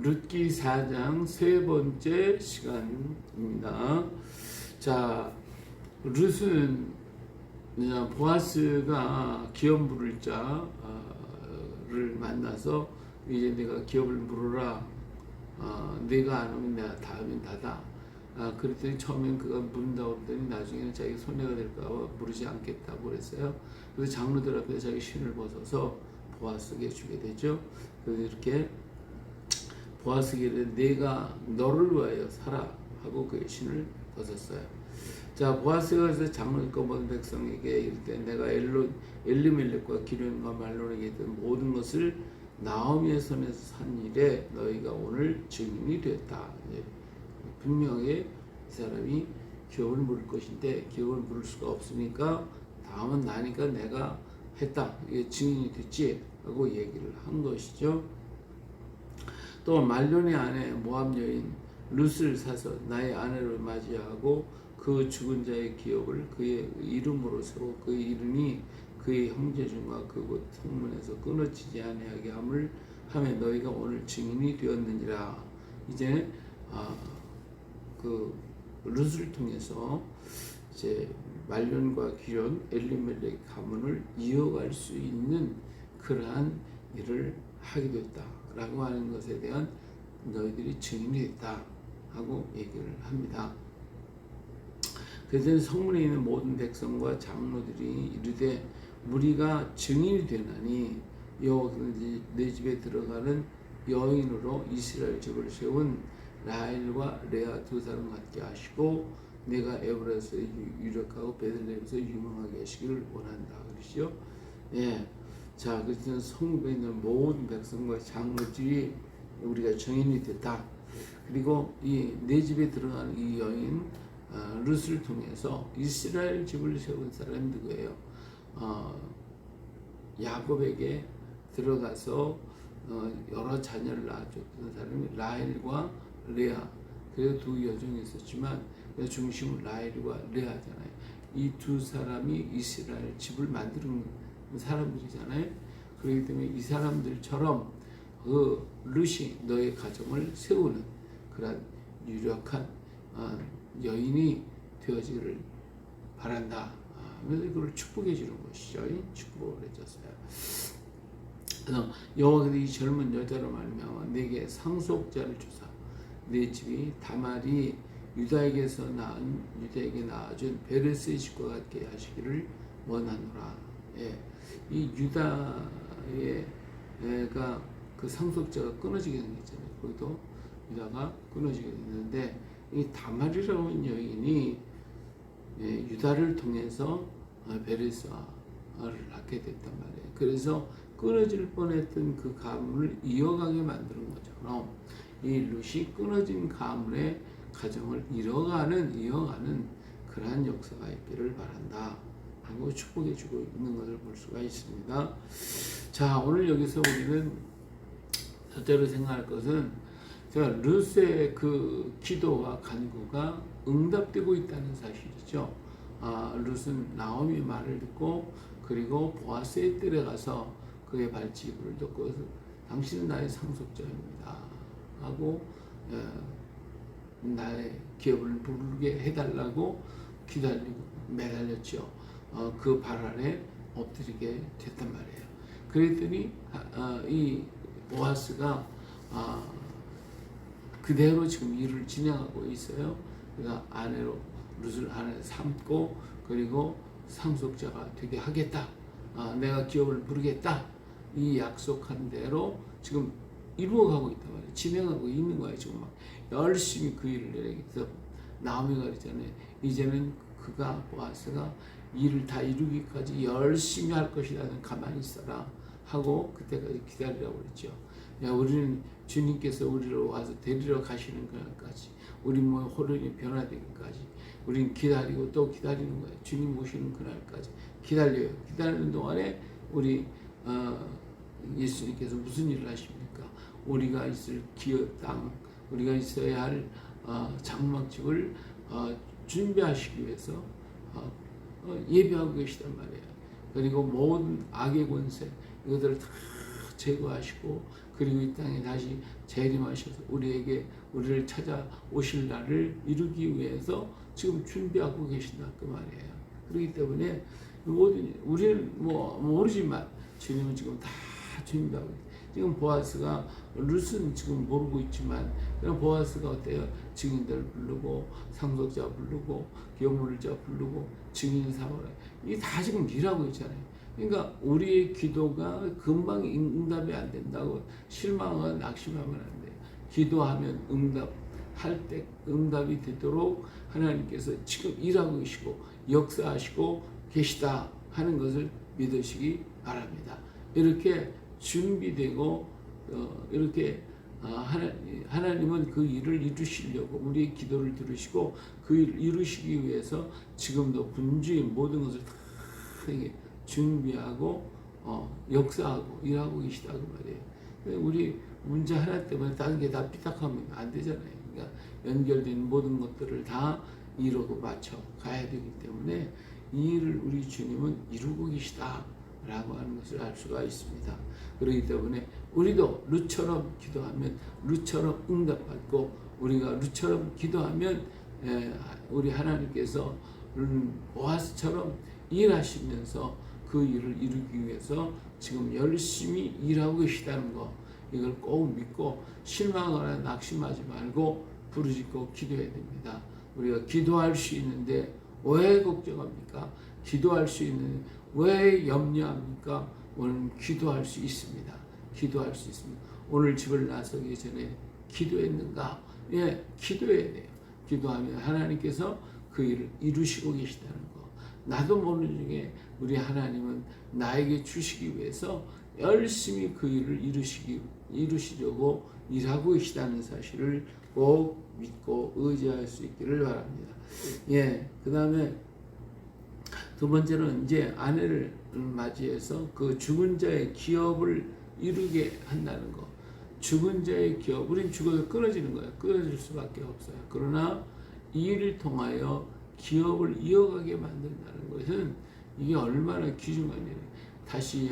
룻기 4장 세 번째 시간입니다. 자, 룻은 보아스가 기업 물을 자를 만나서 이제 내가 기업을 물어라. 어, 내가 안 오면 내가 다음엔 다다. 아, 그랬더니 처음엔 그가 물은다고 그랬더니 나중에는 자기 손해가 될까 봐 물으지 않겠다고 그랬어요. 그래서 장로들 앞에 자기 신을 벗어서 보아스에게 주게 되죠. 그래서 이렇게 보아스에게 내가 너를 위하여 살아 하고 그의 신을 벗었어요. 자 보아스가 그래서 장로님과 모든 백성에게 이르되 내가 엘로 엘리멜렉과 기련과 말론에게 했던 모든 것을 나오미의 손에서 산 일에 너희가 오늘 증인이 되었다. 예. 분명히 이 사람이 기업을 물을 것인데 기업을 물을 수가 없으니까 다음은 나니까 내가 했다. 이게 증인이 됐지 하고 얘기를 한 것이죠. 또 말론의 아내 모함 여인 룻을 사서 나의 아내로 맞이하고 그 죽은 자의 기업을 그의 이름으로 세워 그의 이름이 그의 형제 중과 그곳 성문에서 끊어지지 아니하게 함을 하며 너희가 오늘 증인이 되었느니라. 이제 아, 그 룻을 통해서 이제 말년과 기련 엘리멜렉 가문을 이어갈 수 있는 그러한 일을 하게 됐다 라고 하는 것에 대한 너희들이 증인이 됐다 하고 얘기를 합니다. 그래서 성문에 있는 모든 백성과 장로들이 이르되 우리가 증인이 되나니 여호와께서 내 집에 들어가는 여인으로 이스라엘 집을 세운 라헬과 레아 두 사람 같게 하시고 내가 에브라에서 유력하고 베들레헴에서 유명하게 하시기를 원한다 그러시죠. 예. 자, 그래서 성읍에 있는 모든 백성과 장로들이 우리가 정인이 됐다. 그리고 이 내 집에 들어가는 이 여인 어, 룻을 통해서 이스라엘 집을 세운 사람이 누구예요? 어, 야곱에게 들어가서 어, 여러 자녀를 낳아줬던 사람이 라헬과 레아. 그래서 두 여종이 있었지만 그 중심은 라헬과 레아잖아요. 이 두 사람이 이스라엘 집을 만드는 사람들이잖아요. 그렇기 때문에 이 사람들처럼 그 룻이 너의 가정을 세우는 그런 유력한 어, 여인이 되어지기를 바란다. 하면서 그걸 축복해 주는 것이죠. 축복을 해줬어요. 그래서 여호와께서 이 젊은 여자로 말미암아 내게 상속자를 주사 내 집이 다말이 유다에게서 낳은 유다에게 낳아준 베레스의 집과 같게 하시기를 원하노라. 예. 이 유다의가 그 상속자가 끊어지게 생겼잖아요. 거기도 유다가 끊어지게 됐는데 이 다말이라는 여인이 예, 유다를 통해서 어, 베레스를 낳게 됐단 말이에요. 그래서 끊어질 뻔했던 그 가문을 이어가게 만드는 것처럼 이 룻이 끊어진 가문의 가정을 이어가는 이어가는 그러한 역사가 있기를 바란다 하고 축복해 주고 있는 것을 볼 수가 있습니다. 자 오늘 여기서 우리는 첫째로 생각할 것은 제가 룻의 그 기도와 간구가 응답되고 있다는 사실이죠. 아, 룻은 나오미 말을 듣고 그리고 보아스의 뜰에 가서 그의 발치부를 듣고 당신은 나의 상속자입니다 하고 에, 나의 기업을 부르게 해달라고 기다리고 매달렸죠. 어, 그 발 아래 엎드리게 됐단 말이에요. 그랬더니 아, 이 보아스가 아, 그대로 지금 일을 진행하고 있어요. 그러니까 아내로 룻을 아내 삼고 그리고 상속자가 되게 하겠다. 아, 내가 기업을 부르겠다. 이 약속한 대로 지금 이루어가고 있단 말이에요. 진행하고 있는 거예요. 지금 막 열심히 그 일을 내서 나오미가 그랬잖아요. 이제는 그가 보아스가 일을 다 이루기까지 열심히 할 것이라는 가만히 있어라 하고 그때까지 기다리라고 그랬죠. 야, 우리는 주님께서 우리를 와서 데리러 가시는 그날까지 우리 뭐 호련이 변화되기까지 우리는 기다리고 또 기다리는 거예요. 주님 오시는 그날까지 기다려요. 기다리는 동안에 우리 어, 예수님께서 무슨 일을 하십니까? 우리가 있을 기업 땅, 우리가 있어야 할 어, 장막집을 어, 준비하시기 위해서 어, 어, 예배하고 계시단 말이에요. 그리고 모든 악의 권세 이것들을 다 제거하시고 그리고 이 땅에 다시 재림하셔서 우리에게 우리를 찾아오실 날을 이루기 위해서 지금 준비하고 계신다 그 말이에요. 그렇기 때문에 모든 우리는 뭐 모르지만 주님은 지금 다 준비하고. 지금 보아스가 룻은 지금 모르고 있지만 그럼 보아스가 어때요? 증인들 부르고 상속자 부르고 영물자 부르고 증인 사오라 이게 다 지금 일하고 있잖아요. 그러니까 우리의 기도가 금방 응답이 안 된다고 실망하거나 낙심하면 안 돼요. 기도하면 응답 할 때 응답이 되도록 하나님께서 지금 일하고 계시고 역사하시고 계시다 하는 것을 믿으시기 바랍니다. 이렇게 준비되고 어, 이렇게 아, 하나, 하나님은 그 일을 이루시려고 우리의 기도를 들으시고 그 일을 이루시기 위해서 지금도 분주히 모든 것을 다 준비하고 어, 역사하고 일하고 계시다 그 말이에요. 우리 문제 하나 때문에 다른 게 다 삐딱하면 안 되잖아요. 그러니까 연결된 모든 것들을 다 이루고 맞춰 가야 되기 때문에 이 일을 우리 주님은 이루고 계시다 라고 하는 것을 알 수가 있습니다. 그렇기 때문에 우리도 루처럼 기도하면 루처럼 응답받고 우리가 루처럼 기도하면 에, 우리 하나님께서 음, 오아스처럼 일하시면서 그 일을 이루기 위해서 지금 열심히 일하고 계시다는 거 이걸 꼭 믿고 실망하거나 낙심하지 말고 부르짖고 기도해야 됩니다. 우리가 기도할 수 있는데 왜 걱정합니까? 기도할 수 있는 왜 염려합니까? 오늘 기도할 수 있습니다. 기도할 수 있습니다. 오늘 집을 나서기 전에 기도했는가? 예, 기도해야 돼요. 기도하면 하나님께서 그 일을 이루시고 계시다는 거. 나도 모르는 중에 우리 하나님은 나에게 주시기 위해서 열심히 그 일을 이루시기 이루시려고 일하고 계시다는 사실을 꼭 믿고 의지할 수 있기를 바랍니다. 예, 그 다음에 두 번째는 이제 아내를 맞이해서 그 죽은 자의 기업을 이루게 한다는 거. 죽은 자의 기업, 우린 죽어서 끊어지는 거예요. 끊어질 수밖에 없어요. 그러나 이 일을 통하여 기업을 이어가게 만든다는 것은 이게 얼마나 귀중한 일이에요. 다시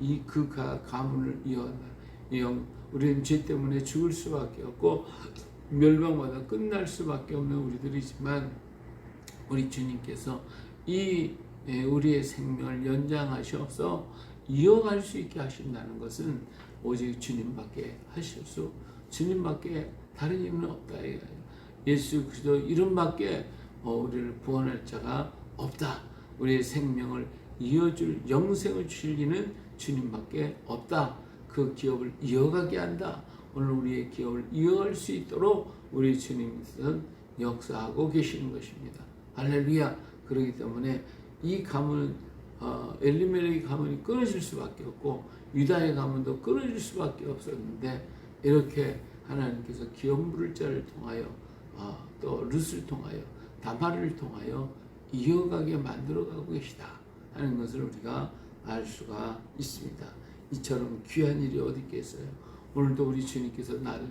이 그 가문을 이어간다. 우리는 죄 때문에 죽을 수밖에 없고 멸망마다 끝날 수밖에 없는 우리들이지만 우리 주님께서 이 예, 우리의 생명을 연장하셔서 이어갈 수 있게 하신다는 것은 오직 주님밖에 하실 수 주님밖에 다른 이유는 없다. 예수 그리스도 이름밖에 어, 우리를 구원할 자가 없다. 우리의 생명을 이어줄 영생을 주실 이는 주님밖에 없다. 그 기업을 이어가게 한다. 오늘 우리의 기업을 이어갈 수 있도록 우리 주님께서는 역사하고 계시는 것입니다. 할렐루야. 그렇기 때문에 이 가문은 어, 엘리멜렉의 가문이 끊어질 수밖에 없고 유다의 가문도 끊어질 수밖에 없었는데 이렇게 하나님께서 기업 부를 자를 통하여 어, 또 룻을 통하여 다말을 통하여 이어가게 만들어가고 계시다 하는 것을 우리가 알 수가 있습니다. 이처럼 귀한 일이 어디 있겠어요? 오늘도 우리 주님께서 나를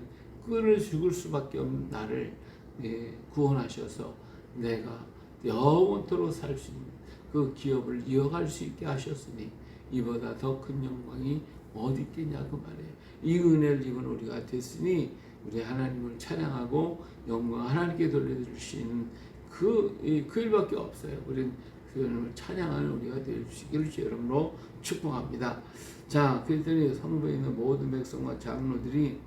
끊을 죽을 수밖에 없는 나를 예, 구원하셔서 내가 영원토록 살 수 있는 그 기업을 이어갈 수 있게 하셨으니 이보다 더 큰 영광이 어디 있겠냐 그 말이에요. 이 은혜를 입은 우리가 됐으니 우리 하나님을 찬양하고 영광 하나님께 돌려드릴 수 있는 그, 그 일밖에 없어요. 우리는 그 하나님을 찬양하는 우리가 되시기를 주 여러분으로 축복합니다. 자, 그랬더니 성도에 있는 모든 백성과 장로들이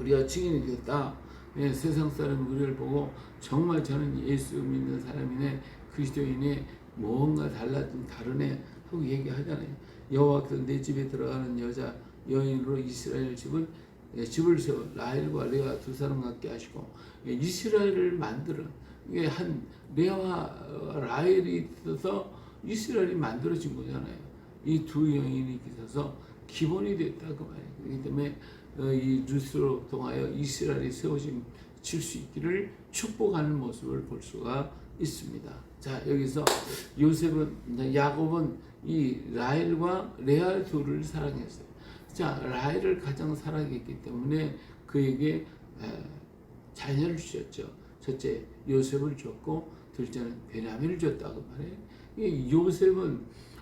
우리가 증인이 되었다. 예, 세상 사람 우리를 보고 정말 저는 예수 믿는 사람이네 그리스도인의 뭔가 달라진 다르네 하고 얘기하잖아요. 여호와께서 내 집에 들어가는 여자 여인으로 이스라엘 집은 예, 집을 세워 라헬과 레아 두 사람 같게 하시고 예, 이스라엘을 만들어 이게 한 레아와 라헬이 있어서 이스라엘이 만들어진 거잖아요. 이 두 여인이 있어서 기본이 됐다 그 말이에요. 그렇기 때문에 어, 이 루스로 통하여 이스라엘이 세워진 칠 수 있기를 축복하는 모습을 볼 수가 있습니다. 자 여기서 요셉은 야곱은 이 라헬과 레알 둘을 사랑했어요. 자 라헬을 가장 사랑했기 때문에 그에게 자녀를 주셨죠. 첫째 요셉을 줬고 둘째는 베냐민을 줬다고. 이 요셉은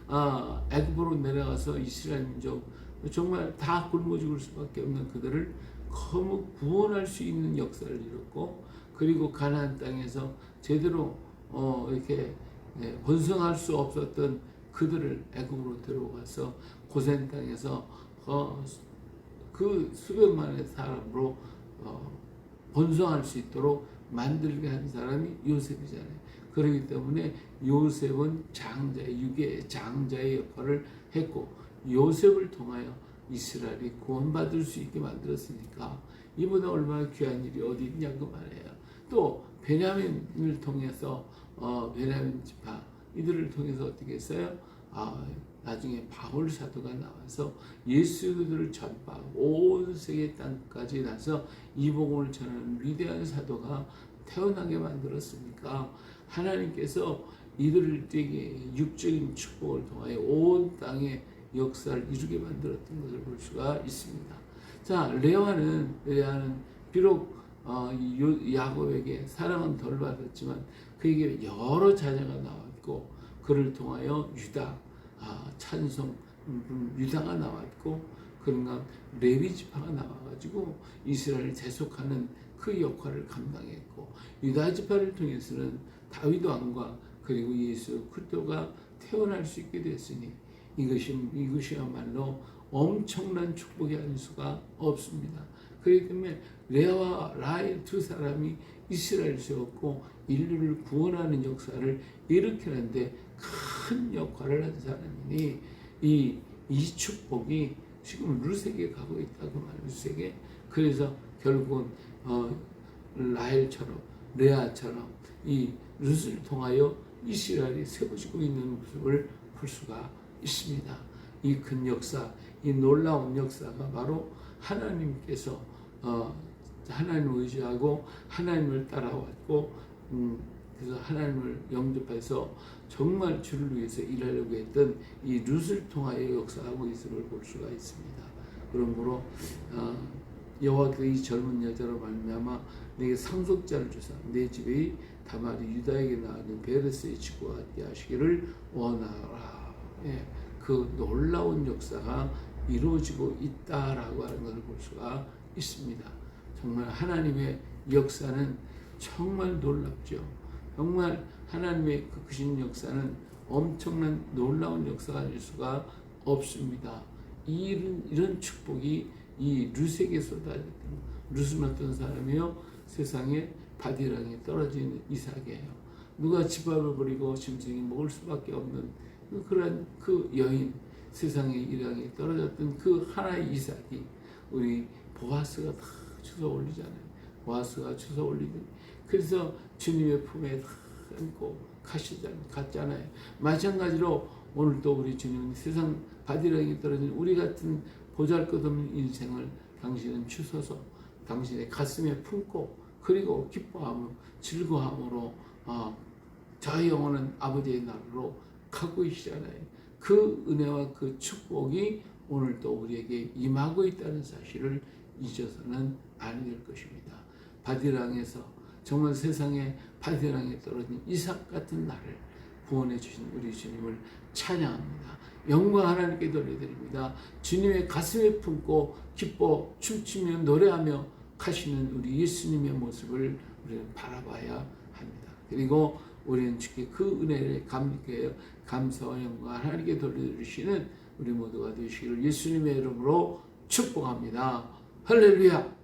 아, 애굽으로 내려가서 이스라엘 민족 정말 다 굶어 죽을 수밖에 없는 그들을 거뭇 구원할 수 있는 역사를 이뤘고 그리고 가나안 땅에서 제대로 어 이렇게 예, 번성할 수 없었던 그들을 애굽으로 들어가서 고센 땅에서 어 그 수백만의 사람으로 어 번성할 수 있도록 만들게 한 사람이 요셉이잖아요. 그렇기 때문에 요셉은 장자, 유괴 장자의 역할을 했고 요셉을 통하여 이스라엘이 구원받을 수 있게 만들었으니까 이보다 얼마나 귀한 일이 어디 있냐 그 말이에요. 또 베냐민을 통해서 어 베냐민 지파 이들을 통해서 어떻게 했어요? 아 나중에 바울 사도가 나와서 예수를 전파하고 온 세계 땅까지 나서 이복음을 전하는 위대한 사도가 태어나게 만들었으니까 하나님께서 이들에게 육적인 축복을 통하여 온 땅에 역사를 이루게 만들었던 것을 볼 수가 있습니다. 자, 레아는 레아는 비록 어, 야곱에게 사랑은 덜 받았지만 그에게 여러 자녀가 나왔고 그를 통하여 유다 아, 찬송 음, 유다가 나왔고 그런가 레위 지파가 나와가지고 이스라엘을 대속하는 그 역할을 감당했고 유다 지파를 통해서는 다윗 왕과 그리고 예수 그리스도가 태어날 수 있게 됐으니 이것이 이것이야말로 엄청난 축복이 아닐 수가 없습니다. 그렇기 때문에 레아와 라헬 두 사람이 이스라엘 세웠고 인류를 구원하는 역사를 일으키는데 큰 역할을 한 사람이니 이, 이 축복이 지금 루세게 가고 있다고 말해요. 루세게. 그래서 결국은 어, 라헬처럼 레아처럼 이 룻을 통하여 이스라엘이 세워지고 있는 모습을 볼 수가 있습니다. 이큰 역사, 이 놀라운 역사가 바로 하나님께서 어, 하나님을 의지하고 하나님을 따라왔고 음, 그래서 하나님을 영접해서 정말 주를 위해서 일하려고 했던 이 룻을 통하여 역사하고 있음을 볼 수가 있습니다. 그러므로 어, 여호와께서 이 젊은 여자로 말미암아 내게 상속자를 주사 내 집의 다말이 유다에게 낳은 베레스의 같게 하시기를 원하라. 예, 그 놀라운 역사가 이루어지고 있다라고 하는 것을 볼 수가 있습니다. 정말 하나님의 역사는 정말 놀랍죠. 정말 하나님의 그 크신 역사는 엄청난 놀라운 역사가 아닐 수가 없습니다. 이런, 이런 축복이 이 룻에게 쏟아졌던 룻은 어떤 사람이요? 세상에 바디랑에 떨어진 이삭이에요. 누가 집밥을 버리고 짐승이 먹을 수밖에 없는 그런 그 여인 세상의 일랑에 떨어졌던 그 하나의 이삭이 우리 보아스가 다 주워 올리잖아요. 보아스가 주워 올리더니 그래서 주님의 품에 다 안고 가시잖아요. 마찬가지로 오늘 또 우리 주님은 세상 바디랑에 떨어진 우리 같은 보잘것없는 인생을 당신은 주소서 당신의 가슴에 품고 그리고 기뻐하며 즐거함으로 어, 저 영혼은 아버지의 나라로 가고 있잖아요. 그 은혜와 그 축복이 오늘 또 우리에게 임하고 있다는 사실을 잊어서는 안 될 것입니다. 바디랑에서 정말 세상에 바디랑에 떨어진 이삭 같은 나를 구원해 주신 우리 주님을 찬양합니다. 영광 하나님께 돌려드립니다. 주님의 가슴에 품고 기뻐 춤추며 노래하며 가시는 우리 예수님의 모습을 우리는 바라봐야 합니다. 그리고 우리는 주께 그 은혜를 감격하여 감사와 영광 하나님께 돌려드리시는 우리 모두가 되시기를 예수님의 이름으로 축복합니다. 할렐루야!